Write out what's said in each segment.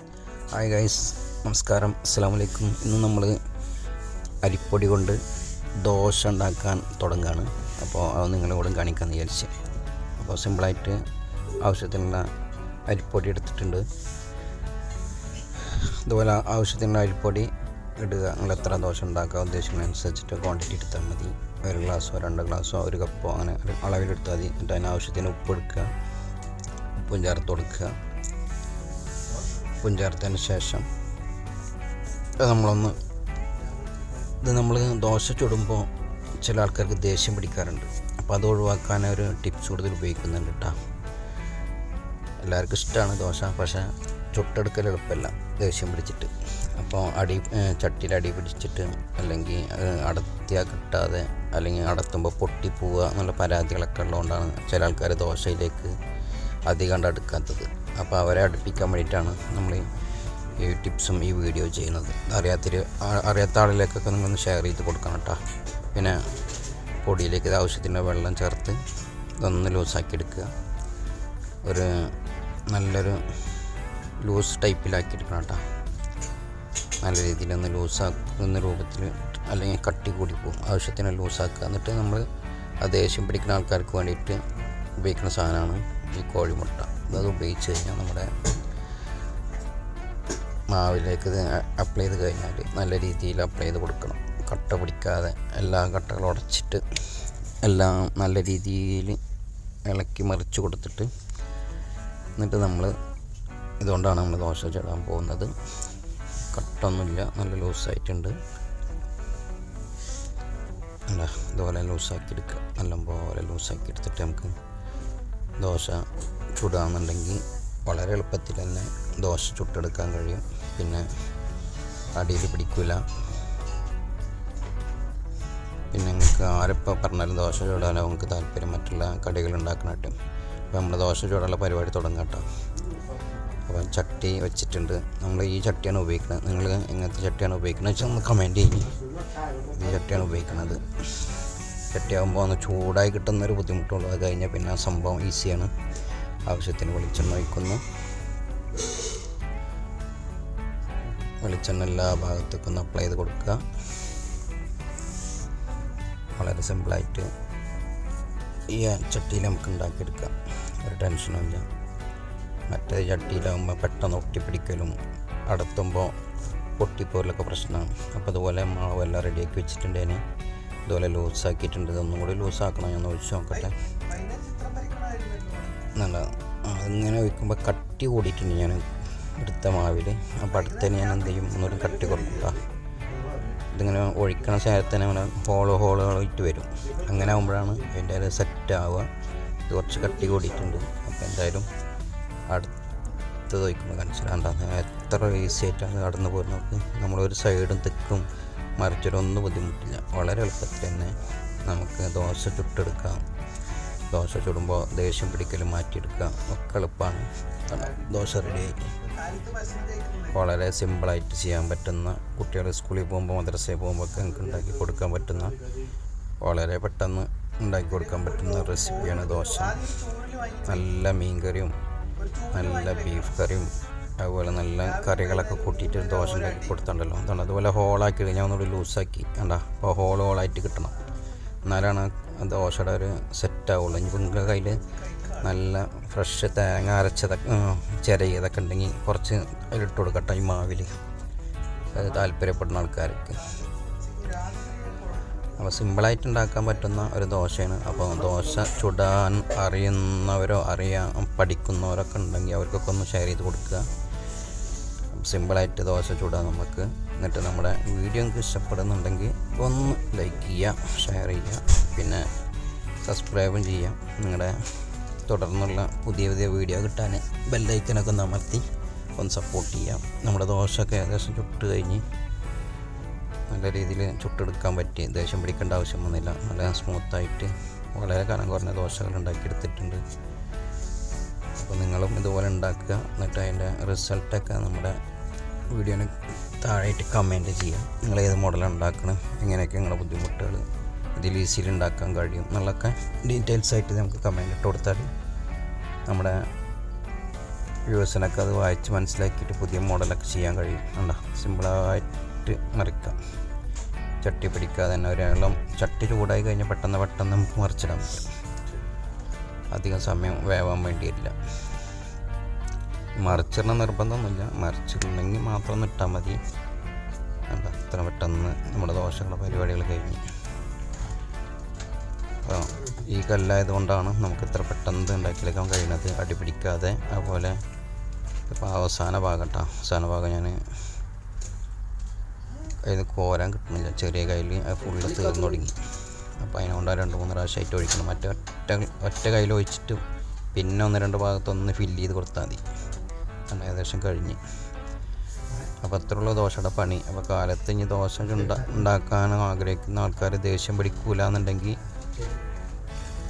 Hi guys നമസ്കാരം. അസ്സാം വലൈക്കും ഇന്ന് നമ്മൾ അരിപ്പൊടി കൊണ്ട് ദോശ ഉണ്ടാക്കാൻ തുടങ്ങുകയാണ് അപ്പോൾ അത് നിങ്ങളെ കൂടെ കാണിക്കാമെന്ന് വിചാരിച്ച്. അപ്പോൾ സിമ്പിളായിട്ട് ആവശ്യത്തിനുള്ള അരിപ്പൊടി എടുത്തിട്ടുണ്ട്. അതുപോലെ ആവശ്യത്തിനുള്ള അരിപ്പൊടി ഇടുക. നിങ്ങൾ എത്ര ദോശ ഉണ്ടാക്കുക ഉദ്ദേശിക്കുന്നതനുസരിച്ചിട്ട് ക്വാണ്ടിറ്റി എടുത്താൽ മതി. ഒരു ഗ്ലാസ്സോ രണ്ട് ഗ്ലാസ്സോ ഒരു കപ്പോ അങ്ങനെ അളവിലെടുത്താൽ മതി. എന്നിട്ട് അതിനാവശ്യത്തിന് ഉപ്പ് എടുക്കുക. ഉപ്പും ചേർത്ത് കൊടുക്കുക. ഉപ്പും ചേർത്തതിന് ശേഷം നമ്മളൊന്ന് ഇത് നമ്മൾ ദോശ ചുടുമ്പോൾ ചില ആൾക്കാർക്ക് ദേഷ്യം പിടിക്കാറുണ്ട്. അപ്പോൾ അത് ഒഴിവാക്കാൻ ഒരു ടിപ്സ് കൂടുതൽ ഉപയോഗിക്കുന്നുണ്ട് കേട്ടോ. എല്ലാവർക്കും ഇഷ്ടമാണ് ദോശ പക്ഷേ ചുട്ടെടുക്കൽ എളുപ്പമല്ല ദേഷ്യം പിടിച്ചിട്ട്. അപ്പോൾ അടി ചട്ടിയിൽ അടി പിടിച്ചിട്ട് അല്ലെങ്കിൽ അടത്തിയാൽ കിട്ടാതെ അല്ലെങ്കിൽ അടത്തുമ്പോൾ പൊട്ടിപ്പോവുക എന്നുള്ള പരാതികളൊക്കെ ഉള്ളതുകൊണ്ടാണ് ചില ആൾക്കാർ ദോശയിലേക്ക് അധികം കണ്ട് അടുക്കാത്തത്. അപ്പോൾ അവരെ അടുപ്പിക്കാൻ വേണ്ടിയിട്ടാണ് നമ്മൾ ഈ ടിപ്സും ഈ വീഡിയോ ചെയ്യുന്നത്. അറിയാത്തൊരു അറിയാത്ത ആളിലേക്കൊക്കെ നിങ്ങളൊന്ന് ഷെയർ ചെയ്ത് കൊടുക്കണം കേട്ടോ. പിന്നെ പൊടിയിലേക്ക് ഇത് ആവശ്യത്തിന് വെള്ളം ചേർത്ത് ഇതൊന്ന് ലൂസാക്കി എടുക്കുക. ഒരു നല്ലൊരു ലൂസ് ടൈപ്പിലാക്കി എടുക്കണം കേട്ടോ. നല്ല രീതിയിൽ ഒന്ന് ലൂസാക്കുന്ന രൂപത്തിൽ അല്ലെങ്കിൽ കട്ടി കൂടി പോകും. ആവശ്യത്തിന് ലൂസാക്കുക എന്നിട്ട് നമ്മൾ ആ ദേഷ്യം പിടിക്കുന്ന ആൾക്കാർക്ക് വേണ്ടിയിട്ട് ഉപയോഗിക്കുന്ന സാധനമാണ് ഈ കോഴിമുട്ട. അത് ഉപയോഗിച്ച് കഴിഞ്ഞാൽ നമ്മുടെ മാവിലേക്ക് അപ്ലൈ ചെയ്ത് കഴിഞ്ഞാൽ നല്ല രീതിയിൽ അപ്ലൈ ചെയ്ത് കൊടുക്കണം. കട്ട പിടിക്കാതെ എല്ലാ കട്ടകളും ഉടച്ചിട്ട് എല്ലാം നല്ല രീതിയിൽ ഇളക്കി മറിച്ച് കൊടുത്തിട്ട് എന്നിട്ട് നമ്മൾ ഇതുകൊണ്ടാണ് നമ്മൾ ദോശ ചുടാൻ പോകുന്നത്. കട്ടൊന്നുമില്ല നല്ല ലൂസായിട്ടുണ്ട്. ഇതുപോലെ ലൂസാക്കി എടുക്കുക. നല്ലപോലെ ലൂസാക്കി എടുത്തിട്ട് നമുക്ക് ദോശ ചുടുകയാണെന്നുണ്ടെങ്കിൽ വളരെ എളുപ്പത്തിൽ തന്നെ ദോശ ചുട്ടെടുക്കാൻ കഴിയും. പിന്നെ അടിയിൽ പിടിക്കില്ല പിന്നെ നിങ്ങൾക്ക് ആരിപ്പോൾ പറഞ്ഞാലും ദോശ ചൂടാനോ നമുക്ക് താല്പര്യം മറ്റുള്ള കടികൾ ഉണ്ടാക്കണട്ടും അപ്പോൾ നമ്മൾ ദോശ ചൂടാനുള്ള പരിപാടി തുടങ്ങാം കേട്ടോ. ചട്ടി വെച്ചിട്ടുണ്ട്. നമ്മൾ ഈ ചട്ടിയാണ് ഉപയോഗിക്കുന്നത് നിങ്ങൾ എങ്ങനത്തെ ചട്ടിയാണ് ഉപയോഗിക്കുന്നത് വെച്ചാൽ ഒന്ന് കമന്റ് ചെയ്യും. ഈ ചട്ടിയാണ് ഉപയോഗിക്കുന്നത് ചട്ടിയാകുമ്പോൾ ഒന്ന് ചൂടായി കിട്ടുന്നൊരു ബുദ്ധിമുട്ടുള്ളൂ. അത് കഴിഞ്ഞാൽ പിന്നെ ആ സംഭവം ഈസിയാണ്. ആവശ്യത്തിന് വെളിച്ചെണ്ണ ഒഴിക്കുന്നു. വെളിച്ചെണ്ണ എല്ലാ ഭാഗത്തേക്കും ഒന്ന് അപ്ലൈ ചെയ്ത് കൊടുക്കുക. വളരെ സിമ്പിളായിട്ട് ഈ ചട്ടിയിൽ നമുക്ക് ഉണ്ടാക്കിയെടുക്കാം. ഒരു ടെൻഷനും ഇല്ല. മറ്റേ ചട്ടിയിലാകുമ്പോൾ പെട്ടെന്ന് ഒട്ടിപ്പിടിക്കലും അടത്തുമ്പോൾ പൊട്ടിപ്പോലൊക്കെ പ്രശ്നമാണ്. അപ്പോൾ അതുപോലെ മാവെല്ലാം റെഡിയാക്കി വെച്ചിട്ടുണ്ടേന് ഇതുപോലെ ലൂസാക്കിയിട്ടുണ്ട്. ഇതൊന്നും കൂടി ലൂസാക്കണം ഞാൻ ഒഴിച്ച് നോക്കട്ടെ. നല്ല അതിങ്ങനെ ഒഴിക്കുമ്പോൾ കട്ടി കൂടിയിട്ടുണ്ട് ഞാൻ എടുത്ത മാവിൽ അപ്പോൾ അടുത്തന്നെ ഞാൻ എന്ത് ചെയ്യും? ഒന്നുകൂടി കട്ടി കൊടുക്കുക ഇതിങ്ങനെ ഒഴിക്കണ നേരത്തിന് അങ്ങനെ ഹോളോ ഹോളുകളായിട്ട് വരും. അങ്ങനെ ആകുമ്പോഴാണ് അതിന്റെ അത് സെറ്റ് ആവുക. ഇത് കുറച്ച് കട്ടി കൂടിയിട്ടുണ്ട്. അപ്പോൾ എന്തായാലും അടുത്തത് ഒഴിക്കുമ്പോൾ കാണിച്ചിട്ടുണ്ടാകും എത്ര ഈസി ആയിട്ടാണ് കടന്നു പോകുന്നത് നമ്മളൊരു സൈഡും തെക്കും മറിച്ചൊരൊന്നും ബുദ്ധിമുട്ടില്ല. വളരെ എളുപ്പത്തിൽ തന്നെ നമുക്ക് ദോശ ചുട്ടെടുക്കാം. ദോശ ചുടുമ്പോൾ ദേഷ്യം പിടിക്കലും മാറ്റിയെടുക്കാം ഒക്കെ എളുപ്പമാണ് ദോശ റെഡിയായി വളരെ സിമ്പിളായിട്ട് ചെയ്യാൻ പറ്റുന്ന കുട്ടികൾ സ്കൂളിൽ പോകുമ്പോൾ മദ്രസയിൽ പോകുമ്പോൾ ഒക്കെ നമുക്ക് ഉണ്ടാക്കി കൊടുക്കാൻ പറ്റുന്ന വളരെ പെട്ടെന്ന് ഉണ്ടാക്കി കൊടുക്കാൻ പറ്റുന്ന റെസിപ്പിയാണ് ദോശ. നല്ല മീൻ കറിയും നല്ല ബീഫ് കറിയും അതുപോലെ നല്ല കറികളൊക്കെ കൂട്ടിയിട്ട് ഒരു ദോശ ഉണ്ടാക്കി കൊടുത്തുണ്ടല്ലോ അതുകൊണ്ട് അതുപോലെ ഹോളാക്കി ഞാൻ ഒന്നുകൂടി ലൂസാക്കി കണ്ടാ? അപ്പോൾ ഹോൾ ഹോളായിട്ട് കിട്ടണം. എന്നാലാണ് ദോശയുടെ ഒരു സെറ്റ് ആവുള്ളൂ. ഇനിയിപ്പോൾ നിങ്ങളുടെ കയ്യിൽ നല്ല ഫ്രഷ് തേങ്ങ അരച്ചതൊക്കെ ചിരകിയതൊക്കെ ഉണ്ടെങ്കിൽ കുറച്ച് അതിലിട്ട് കൊടുക്കട്ടെ ഈ മാവിൽ അത് താല്പര്യപ്പെടുന്ന ആൾക്കാർക്ക്. അപ്പോൾ സിമ്പിളായിട്ട് ഉണ്ടാക്കാൻ പറ്റുന്ന ഒരു ദോശയാണ്. അപ്പോൾ ദോശ ചുടാൻ അറിയുന്നവരോ അറിയാൻ പഠിക്കുന്നവരൊക്കെ ഉണ്ടെങ്കിൽ അവർക്കൊക്കെ ഒന്ന് ഷെയർ ചെയ്ത് കൊടുക്കുക. സിമ്പിളായിട്ട് ദോശ ചൂടാം നമുക്ക് എന്നിട്ട് നമ്മുടെ വീഡിയോ നിങ്ങൾക്ക് ഇഷ്ടപ്പെടുന്നുണ്ടെങ്കിൽ ഒന്ന് ലൈക്ക് ചെയ്യുക ഷെയർ ചെയ്യുക പിന്നെ സബ്സ്ക്രൈബും ചെയ്യുക. നിങ്ങളുടെ തുടർന്നുള്ള പുതിയ പുതിയ വീഡിയോ കിട്ടാൻ ബെല്ലൈക്കനൊക്കെ ഒന്ന് അമർത്തി ഒന്ന് സപ്പോർട്ട് ചെയ്യാം നമ്മുടെ ദോശയൊക്കെ ഏകദേശം ചുട്ട് കഴിഞ്ഞ് നല്ല രീതിയിൽ ചുട്ടെടുക്കാൻ പറ്റി. ദേഷ്യം പിടിക്കേണ്ട ആവശ്യം വന്നില്ല. നല്ല സ്മൂത്തായിട്ട് വളരെ കനം കുറഞ്ഞ ദോശകൾ ഉണ്ടാക്കിയെടുത്തിട്ടുണ്ട്. അപ്പോൾ നിങ്ങളും ഇതുപോലെ ഉണ്ടാക്കുക. എന്നിട്ട് അതിന്റെ റിസൾട്ടൊക്കെ നമ്മുടെ വീഡിയോന് താഴെയായിട്ട് കമന്റ് ചെയ്യുക. നിങ്ങൾ ഏത് മോഡലാണ് ഉണ്ടാക്കണം? എങ്ങനെയൊക്കെ നിങ്ങളുടെ ബുദ്ധിമുട്ടുകൾ ഇതിൽ ഈസിയിൽ ഉണ്ടാക്കാൻ കഴിയും? എന്നുള്ളതൊക്കെ ഡീറ്റെയിൽസ് ആയിട്ട് നമുക്ക് കമന്റ് ഇട്ട് കൊടുത്താൽ നമ്മുടെ വ്യൂസിനൊക്കെ അത് വായിച്ച് മനസ്സിലാക്കിയിട്ട് പുതിയ മോഡലൊക്കെ ചെയ്യാൻ കഴിയും. ഉണ്ടോ സിമ്പിളായിട്ട് മറിക്കാം. ചട്ടി പിടിക്കാതെ തന്നെ ഒരാളും ചട്ടി ചൂടായി കഴിഞ്ഞാൽ പെട്ടെന്ന് പെട്ടെന്ന് നമുക്ക് മറിച്ചിടാൻ പറ്റും. അധികം സമയം വേവാൻ വേണ്ടിയില്ല മറിച്ചിടണം നിർബന്ധമൊന്നുമില്ല. മറിച്ചിടണമെങ്കിൽ മാത്രം ഒന്ന് ഇട്ടാൽ മതി. കണ്ട അത്ര പെട്ടെന്ന് നമ്മുടെ ദോശകളുടെ പരിപാടികൾ കഴിഞ്ഞ്. അപ്പോൾ ഈ കല്ലായത് കൊണ്ടാണ് നമുക്ക് ഇത്ര പെട്ടെന്ന് ഉണ്ടാക്കിയെടുക്കാൻ കഴിയുന്നത്. അടിപിടിക്കാതെ അതുപോലെ ഇപ്പോൾ അവസാന ഭാഗം കേട്ടോ അവസാന ഭാഗം ഞാൻ അതിന് കോരാൻ കിട്ടുന്നില്ല ചെറിയ കയ്യിൽ ഫുള്ള് തീർന്നു തുടങ്ങി. അപ്പോൾ അതിനുകൊണ്ട് രണ്ട് മൂന്ന് പ്രാവശ്യമായിട്ട് ഒഴിക്കണം. മറ്റേ ഒറ്റ ഒറ്റ കയ്യിൽ ഒഴിച്ചിട്ട് പിന്നെ ഒന്ന് രണ്ട് ഭാഗത്തൊന്ന് ഫില്ല് ചെയ്ത് കൊടുത്താൽ മതി. അങ്ങനെ ഏകദേശം കഴിഞ്ഞ്. അപ്പോൾ അത്രയുള്ള ദോശയുടെ പണി. അപ്പോൾ കാലത്ത് ഇനി ദോശ ഉണ്ടാ ഉണ്ടാക്കാൻ ആഗ്രഹിക്കുന്ന ആൾക്കാർ ദേഷ്യം പിടിക്കൂല എന്നുണ്ടെങ്കിൽ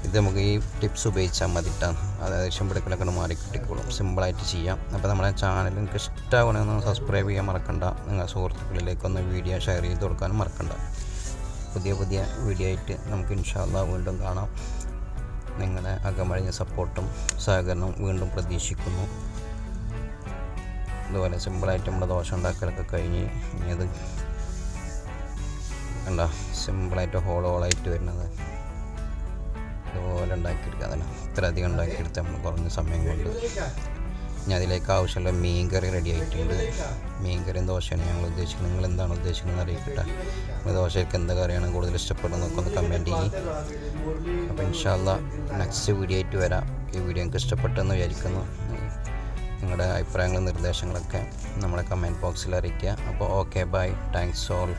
ഇത് നമുക്ക് ഈ ടിപ്സ് ഉപയോഗിച്ചാൽ മതിട്ടാണ് അത് ദേഷ്യം പിടിക്കലൊക്കെ മാറി കിട്ടിക്കോളും. സിമ്പിളായിട്ട് ചെയ്യാം. അപ്പോൾ നമ്മുടെ ചാനൽ നിങ്ങൾക്ക് ഇഷ്ടമാകണമെന്ന് സബ്സ്ക്രൈബ് ചെയ്യാൻ മറക്കണ്ട. നിങ്ങളുടെ സുഹൃത്തുക്കളിലേക്കൊന്ന് വീഡിയോ ഷെയർ ചെയ്ത് കൊടുക്കാനും മറക്കണ്ട. പുതിയ പുതിയ വീഡിയോ ആയിട്ട് നമുക്ക് ഇൻഷാല്ല വീണ്ടും കാണാം. നിങ്ങളുടെ അകമഴിഞ്ഞ സപ്പോർട്ടും സഹകരണവും വീണ്ടും പ്രതീക്ഷിക്കുന്നു. അതുപോലെ സിമ്പിളായിട്ട് നമ്മുടെ ദോശ ഉണ്ടാക്കലൊക്കെ കഴിഞ്ഞ് ഇനി അത് സിമ്പിളായിട്ട് ഹോൾ ഹോളായിട്ട് വരുന്നത്. ഇതുപോലെ ഉണ്ടാക്കിയെടുക്കുക. അതല്ല ഇത്ര ഉണ്ടാക്കിയെടുത്ത് നമ്മൾ കുറഞ്ഞ സമയം കൊണ്ട്. ഇനി അതിലേക്ക് ആവശ്യമുള്ള മീൻ കറി റെഡി ആയിട്ടുണ്ട്. മീൻ കറിയും ദോശയാണ് ഞങ്ങൾ ഉദ്ദേശിക്കുന്നത്. നിങ്ങൾ എന്താണ് ഉദ്ദേശിക്കുന്നത് അറിയിക്കട്ടെ. നിങ്ങൾ ദോശയ്ക്ക് എന്താ കറിയാണ് കൂടുതൽ ഇഷ്ടപ്പെടുന്നത് ഒന്ന് കമന്റ് ചെയ്യും. അപ്പോൾ ഇൻഷാല്ല നെക്സ്റ്റ് വീഡിയോ ആയിട്ട് വരാം. ഈ വീഡിയോ എനിക്ക് ഇഷ്ടപ്പെട്ടെന്ന് വിചാരിക്കുന്നു. നിങ്ങളുടെ അഭിപ്രായങ്ങളും നിർദ്ദേശങ്ങളൊക്കെ നമ്മുടെ കമന്റ് ബോക്സിൽ അറിയിക്കുക. അപ്പോൾ ഓക്കെ ബൈ താങ്ക്സ് ഓൾ